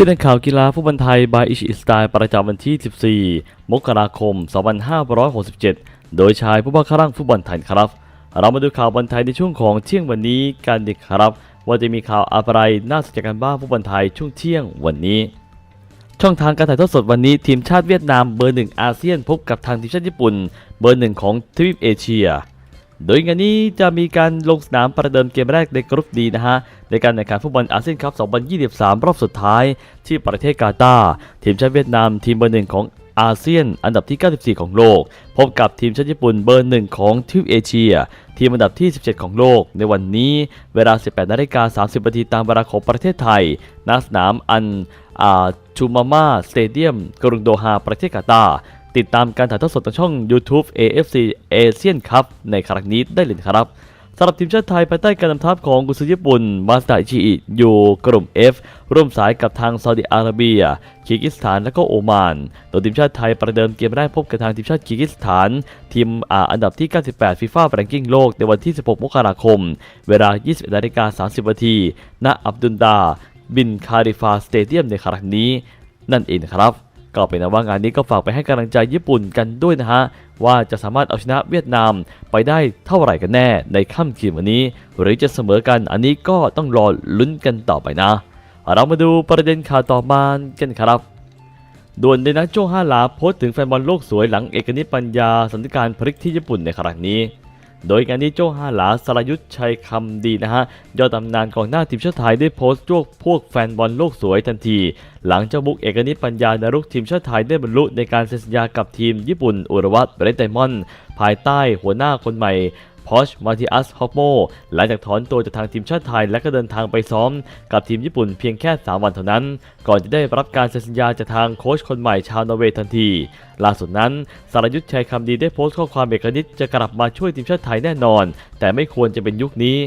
ที่นักข่าวกีฬาฟุตบอลไทยบายอิชิสไตล์ประจำวันที่ 14 มกราคม 2567 โดยชายผู้บังคับร่างฟุตบอลไทยครับ เรามาดูข่าวบอลไทยในช่วงของเที่ยงวันนี้กันดีครับ ว่าจะมีข่าวอะไรน่าสนใจกันบ้างฟุตบอลไทยช่วงเที่ยงวันนี้ ช่องทางการถ่ายทอดสดวันนี้ทีมชาติเวียดนามเบอร์หนึ่งอาเซียนพบกับทางทีมชาติญี่ปุ่น เบอร์หนึ่งของทวีปเอเชีย โดยงานนี้จะมีการลงสนามประเดิมเกมแรกในกรุ๊ปดีนะฮะ ในการแข่งขันฟุตบอลอาเซียนคัพ 2023 รอบสุดท้ายที่ประเทศกาตาร์ทีมชาติเวียดนามทีมเบอร์หนึ่งของอาเซียนอันดับที่ 94 ของโลก พบกับทีมชาติญี่ปุ่นเบอร์หนึ่งของทวีปเอเชีย ทีมอันดับที่ 17 ของโลก ในวันนี้เวลา 18นาฬิกา30นาทีตามเวลาของประเทศไทยณสนามอันอาชูมาม่าสเตเดียมกรุงโดฮาประเทศกาตาร์ ติดตามการถ่ายทอดสดทางช่อง YouTube AFC Asian Cup ในครั้งนี้ได้เลยครับสำหรับทีมชาติไทยภายใต้การนำทัพของกุซือญี่ปุ่นมาสตาอิชิอิอยู่กลุ่ม F ร่วมสายกับทางซาอุดิอาระเบียคีร์กิสถานและก็โอมาน โดยทีมชาติไทยประเดิมเกมแรกพบกับทางทีมชาติคีร์กิสถาน ทีมอ,อันดับที่ 98ฟีฟ่าแรงกิ้งโลกในวันที่ 16 มกราคม เวลา 21นาฬิกา30นาทีณอับดุลดา บินคาริฟาสเตเดียมในครั้งนี้ นั่นเองครับ ก็เป็นนะว่างานนี้ก็ฝากไปให้กำลังใจญี่ปุ่นกันด้วยนะฮะ ว่าจะสามารถเอาชนะเวียดนามไปได้เท่าไหร่กันแน่ในค่ำคืนวันนี้ หรือจะเสมอกันอันนี้ก็ต้องรอลุ้นกันต่อไปนะ เรามาดูประเด็นข่าวต่อมากันครับด่วนในนักโจ้ห้าหลาโพสต์ถึงแฟนบอลโลกสวยหลังเอกนิปัญญาสันติการพลิกที่ญี่ปุ่นในครั้งนี้ โดยงานนี้โจฮาหลาสรยุทธชัยคำดีนะฮะยอดตำนานกองหน้าทีมชาติไทยได้โพสต์จวกพวกแฟนบอลโลกสวยทันที หลังเจ้าบุกเอกนิตปัญญานารุกทีมชาติไทยได้บรรลุในการเซ็นสัญญากับทีมญี่ปุ่นอุรวัตเบรดไดมอนด์ภายใต้หัวหน้าคนใหม่ พอชมาติอัสฮอกโมหลังจากถอนตัวจากทางทีมชาติไทย และก็เดินทางไปซ้อม กับทีมญี่ปุ่นเพียงแค่ 3 วันเท่านั้น ก่อนจะได้รับการเซ็นสัญญาจากทางโค้ชคนใหม่ชาวนอร์เวย์ทันที ล่าสุดนั้น สารยุทธชัยคำดีได้โพสต์ข้อความเอกนิตจะกลับมาช่วยทีมชาติไทยแน่นอน แต่ไม่ควรจะเป็นยุคนี้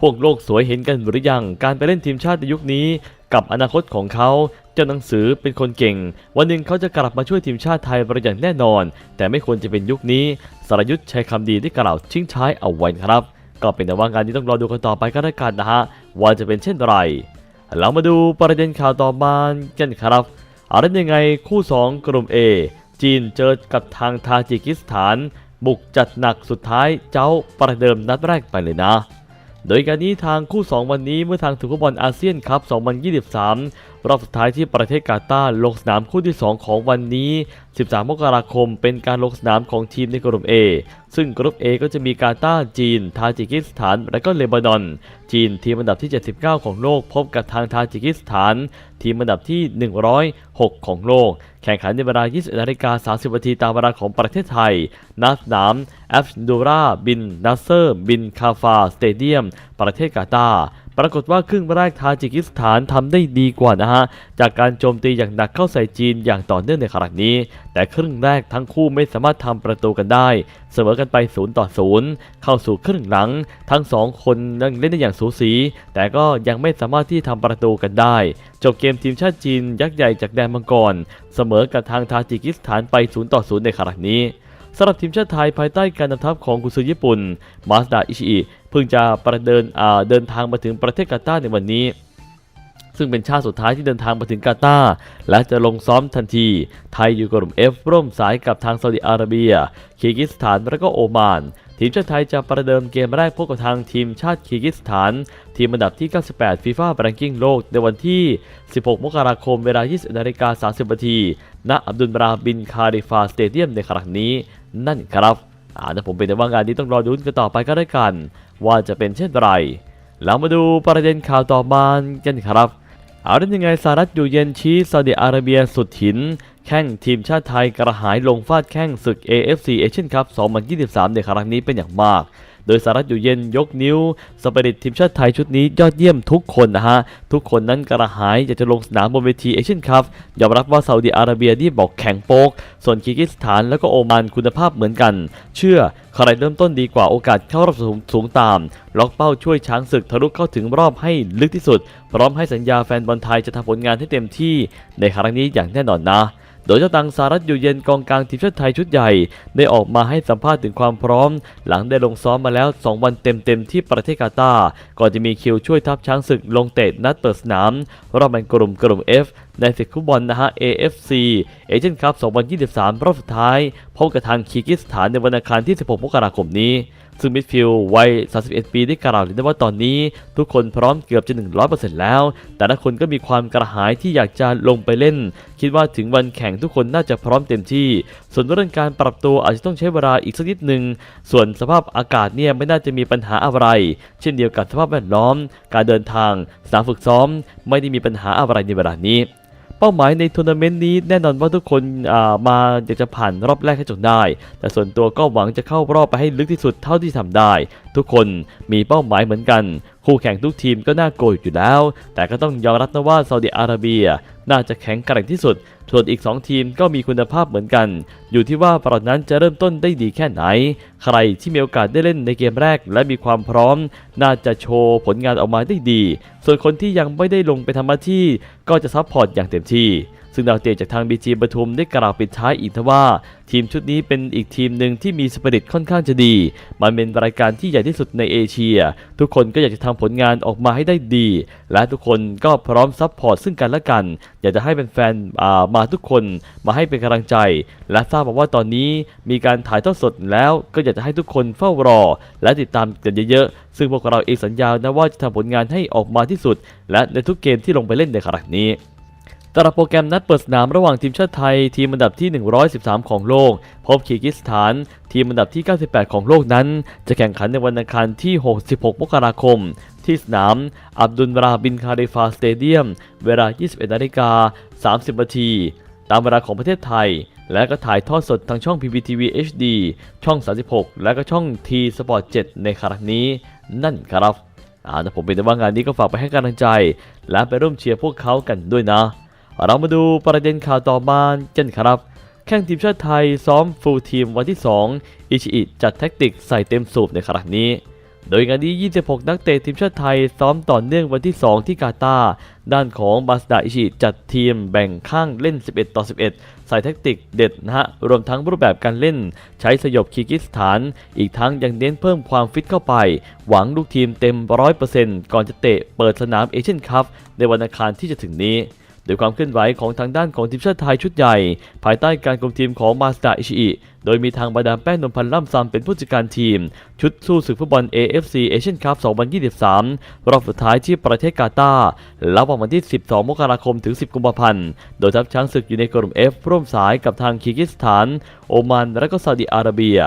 พวกโลกสวยเห็นกันหรือยัง การไปเล่นทีมชาติในยุคนี้ กับอนาคตของเขา เจ้าหนังสือเป็นคนเก่ง วันหนึ่งเขาจะกลับมาช่วยทีมชาติไทยประอย่างแน่นอน แต่ไม่ควรจะเป็นยุคนี้ สรยุทธใชัยคำดีได้กล่าวทิ้งท้ายเอาไว้ครับ ก็เป็นแต่ว่างานนี้ต้องรอดูกันต่อไปก็แล้วกันนะฮะ ว่าจะเป็นเช่นไร เรามาดูประเด็นข่าวต่อมากันครับอาละยังไงคู่ 2 กลุ่ม A จีนเจอกับทางทาจิกิสถาน บุกจัดหนักสุดท้ายเจ้าประเดิมนัดแรกไปเลยนะ โดยการนี้ทางคู่ 2 วันนี้เมื่อทางถึงฟุตบอลอาเซียนครับ 2023 รอบสุดท้ายที่ประเทศกาตาร์ลงสนามคู่ที่ 2 ของวันนี้ 13 มกราคม เป็นการลงสนามของทีมในกลุ่ม A ซึ่งกลุ่ม A ก็จะมีกาตาร์จีน ทาจิกิสถาน และก็เลบานอน จีนทีมอันดับที่ 79 ของโลก พบกับทางทาจิกิสถาน ทีมอันดับที่ 106 ของโลก แข่งขันในเวลา 20นาฬิกา30นาทีตามเวลาของประเทศไทยณสนามแอฟดูราบิน นัสเซอร์ บิน คาฟา สเตเดียม ประเทศกาตาร์ ปรากฏว่าครึ่งแรกทาจิกิสถานทำได้ดีกว่านะฮะ จากการโจมตีอย่างหนักเข้าใส่จีนอย่างต่อเนื่องในครั้งนี้ แต่ครึ่งแรกทั้งคู่ไม่สามารถทำประตูกันได้ เสมอกันไป0ต่อ0เข้าสู่ครึ่งหลัง ทั้งสองคนยังเล่นได้อย่างสูสี แต่ก็ยังไม่สามารถที่ทำประตูกันได้ จบเกมทีมชาติจีนยักษ์ใหญ่จากแดนมังกร เสมอกับทางทาจิกิสถานไป0ต่อ0ในครั้งนี้ สำหรับทีมชาติไทยภายใต้การนำทัพของกุซือญี่ปุ่น มาสดาอิชิอิเพิ่งจะประเดินเดินทางมาถึงประเทศกาตาร์ในวันนี้ ซึ่งเป็นชาติสุดท้ายที่เดินทางมาถึงกาตาร์และจะลงซ้อมทันที ไทยอยู่กลุ่ม F ร่วมสายกับทางซาอุดิอาระเบียคีร์กิสถานและก็โอมานทีมชาติไทยจะประเดิมเกมแรกพบกับทางทีมชาติคีร์กิสถาน ทีมอันดับที่ 98 ฟีฟ่าแรงกิ้งโลก ในวันที่ 16 มกราคมเวลา 20นาฬิกา30นาทีณอับดุลบราบินคาริฟาสเตเดียมในครั้งนี้ นั่นครับอาจจะผมเป็นแต่ว่างานนี้ต้องรอดูกันต่อไปก็ได้กัน ว่าจะเป็นเช่นไรแล้วมาดูประเด็นข่าวต่อมากันครับเอาได้ยังไงสหรัฐอยู่เย็นชี้ซาอุดิอาระเบียสุดหิน แข่งทีมชาติไทยกระหายลงฟาดแข้งศึก AFC เอเชียนคัพ 2023 ในครั้งนี้เป็นอย่างมาก โดยสหรัฐอยู่เย็นยกนิ้ว สปริตทีมชาติไทยชุดนี้ยอดเยี่ยมทุกคนนะฮะ ทุกคนนั้นกระหายอยากจะลงสนามบนเวทีเอเชียนคัพยอมรับว่าซาอุดิอาระเบียนี่บอกแข็งโป๊ก ส่วนคีร์กิสถานแล้วก็โอมานคุณภาพเหมือนกัน เชื่อใครเริ่มต้นดีกว่าโอกาสเข้ารอบสูงสูงตาม ล็อกเป้าช่วยช้างศึกทะลุเข้าถึงรอบให้ลึกที่สุด พร้อมให้สัญญาแฟนบอลไทยจะทำผลงานให้เต็มที่ ในครั้งนี้อย่างแน่นอนนะ โดยเจ้าตังสารัตอยู่เย็นกองกลางทีมชาติไทยชุดใหญ่ ได้ออกมาให้สัมภาษณ์ถึงความพร้อม หลังได้ลงซ้อมมาแล้ว 2 วันเต็มๆที่ประเทศกาตาร์ก่อนจะมีคิวช่วยทัพช้างศึกลงเตะนัดเปิดสนาม รอบแบ่งกลุ่มกลุ่ม F ในศึกฟุตบอลนะฮะ AFC เอเชียนคัพ 2023 รอบสุดท้ายพบกับทางคีร์กิสถานในวันอังคารที่ 16 มกราคมนี้ ซึ่งมิดฟิลด์วัย 31 ปีได้กล่าวเลยนว่าตอนนี้ทุกคนพร้อมเกือบจะ 100%แล้ว แต่ละคนก็มีความกระหายที่อยากจะลงไปเล่น คิดว่าถึงวันแข่งทุกคนน่าจะพร้อมเต็มที่ ส่วนเรื่องการปรับตัวอาจจะต้องใช้เวลาอีกสักนิดหนึ่ง ส่วนสภาพอากาศเนี่ยไม่น่าจะมีปัญหาอะไร เช่นเดียวกับสภาพแวดล้อม การเดินทาง สนามฝึกซ้อม ไม่ได้มีปัญหาอะไรในเวลานี้ เป้าหมายในทัวร์นาเมนต์นี้แน่นอนว่าทุกคนอ่ามาอยากจะผ่านรอบแรกให้จบได้ แต่ส่วนตัวก็หวังจะเข้ารอบไปให้ลึกที่สุดเท่าที่ทำได้ ทุกคนมีเป้าหมายเหมือนกัน คู่แข่งทุกทีมก็น่าโกรธอยู่แล้ว แต่ก็ต้องยอมรับนะว่าซาอุดิอาระเบีย น่าจะแข็งแกร่งที่สุด ส่วนอีก 2 ทีมก็มีคุณภาพเหมือนกัน อยู่ที่ว่าเรานั้นจะเริ่มต้นได้ดีแค่ไหน ใครที่มีโอกาสได้เล่นในเกมแรก และมีความพร้อม น่าจะโชว์ผลงานออกมาได้ดี ส่วนคนที่ยังไม่ได้ลงไปทำหน้าที่ ก็จะซัพพอร์ตอย่างเต็มที่ ซึ่งดาวเตะจากทางบีจีปทุมได้กล่าวปิดท้ายอีกทว่า ทีมชุดนี้เป็นอีกทีมหนึ่งที่มีสปิริตค่อนข้างจะดี มันเป็นรายการที่ใหญ่ที่สุดในเอเชีย ทุกคนก็อยากจะทำผลงานออกมาให้ได้ดี และทุกคนก็พร้อมซัพพอร์ตซึ่งกันและกัน อยากจะให้เป็นแฟนามาทุกคนมาให้เป็นกำลังใจ และทราบมาว่าตอนนี้มีการถ่ายทอดสดแล้วก็อยากจะให้ทุกคนเฝ้ารอ และติดตามกันเยอะๆ ซึ่งพวกเราเองสัญญานะว่าจะทำผลงานให้ออกมาที่สุด และในทุกเกมที่ลงไปเล่นในครั้งนี้ ตารางโปรแกรมนัดเปิดสนามระหว่างทีมชาติไทย ทีมอันดับที่ 113 ของโลก พบคีร์กิสถาน ทีมอันดับที่ 98 ของโลกนั้น จะแข่งขันในวันอังคารที่ 66 มกราคม ที่สนาม อับดุลราบินคาริฟาสเตเดียม เวลา 21นาฬิกา30นาทีตามเวลาของประเทศไทย และก็ถ่ายทอดสดทางช่อง PPTV HD ช่อง 36 และก็ช่อง T Sport 7 ในครั้งนี้นั่นครับอ่าแต่ผมเป็นแต่ว่างานนี้ก็ฝากไปให้กำลังใจ และไปร่วมเชียร์พวกเขากันด้วยนะ เรามาดูประเด็นข่าวต่อมากันครับ แข่งทีมชาติไทยซ้อมฟูลทีมวันที่ 2 อิชิอิจัดแท็กติกใส่เต็มสูบในครั้งนี้ โดยงานนี้ 26 นักเตะทีมชาติไทยซ้อมต่อเนื่องวันที่ 2 ที่กาตาร์ด้านของบาสดาอิชิจัดทีมแบ่งข้างเล่น 11 ต่อ 11 ใส่แท็กติกเด็ดนะฮะ รวมทั้งรูปแบบการเล่น ใช้สยบคีร์กิสถาน อีกทั้งยังเน้นเพิ่มความฟิตเข้าไป หวังลูกทีมเต็ม 100%ก่อนจะเตะเปิดสนามเอเชียนคัพในวันอังคารที่จะถึงนี้ โดยความเคลื่อนไหวของทางด้านของทีมชาติไทยชุดใหญ่ ภายใต้การคุมทีมของมาสดาอิชิอิโดยมีทางบาดาลแป้งนมพันธ์ล่ำซำเป็นผู้จัดการทีม ชุดสู้ศึกฟุตบอล AFC Asian Cup 2023 รอบสุดท้ายที่ประเทศกาตาร์ระหว่างวันที่ 12 มกราคม ถึง 10 กุมภาพันธ์ โดยทัพช้างศึกอยู่ในกลุ่ม F ร่วมสายกับทางคีร์กิสถาน โอมาน และก็ซาอุดิอาระเบีย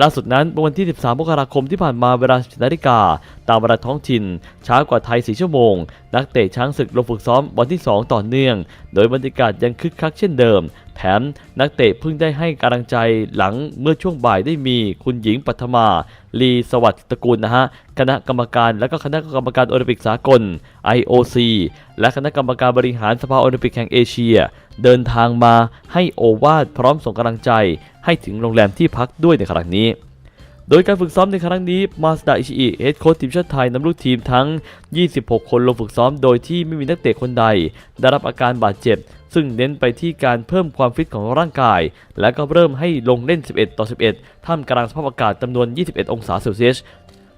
ล่าสุดนั้นเมื่อวันที่ 13 มกราคมที่ผ่านมาเวลา10นาฬิกา ตามเวลาท้องถิ่น ช้ากว่าไทย 4 ชั่วโมง นักเตะช้างศึกลงฝึกซ้อมวันที่ 2 ต่อเนื่อง โดยบรรยากาศยังคึกคักเช่นเดิม แถมนักเตะเพิ่งได้ให้กำลังใจหลังเมื่อช่วงบ่ายได้มีคุณหญิงปัทมา ลีสวัสดิ์ตระกูลนะฮะ คณะกรรมการและก็คณะกรรมการโอลิมปิกสากล IOC และคณะกรรมการบริหารสภาโอลิมปิกแห่งเอเชีย เดินทางมาให้โอวาทพร้อมส่งกำลังใจ ให้ถึงโรงแรมที่พักด้วยในครั้งนี้ โดยการฝึกซ้อมในครั้งนี้มาสดาอิชิอิเฮดโค้ชทีมชาติไทยนำลูกทีมทั้ง 26 คนลงฝึกซ้อมโดยที่ไม่มีนักเตะคนใด ได้รับอาการบาดเจ็บ ซึ่งเน้นไปที่การเพิ่มความฟิตของร่างกาย และก็เริ่มให้ลงเล่น 11 ต่อ 11 ท่ามกลางสภาพอากาศจำนวน 21 องศาเซลเซียส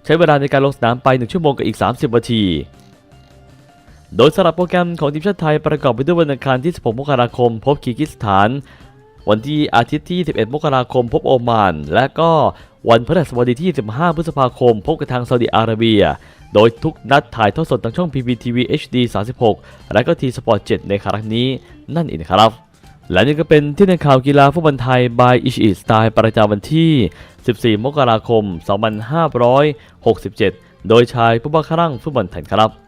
ใช้เวลาในการลงสนามไป 1 ชั่วโมงกับอีก 30นาที โดยสำหรับโปรแกรมของทีมชาติไทยประกอบไปด้วยวันอังคารที่ 16 มกราคม พบคีร์กิสถาน วันที่อาทิตย์ที่21มกราคม พบโอมาน และก็วันพฤหัสบดีที่ 15 พฤษภาคม พบกับทางซาอุดิอาระเบีย โดยทุกนัดถ่ายทอดสดทางช่อง PPTV HD 36 และก็ทีสปอร์ต7ในครั้งนี้นั่นเองครับ และนี่ก็เป็นที่ในข่าวกีฬาฟุตบอลไทย by อิชิสไตล์ประจำวันที่ 14 มกราคม 2567 โดยชายผู้บ้าครั่งฟุตบอลไทยครับ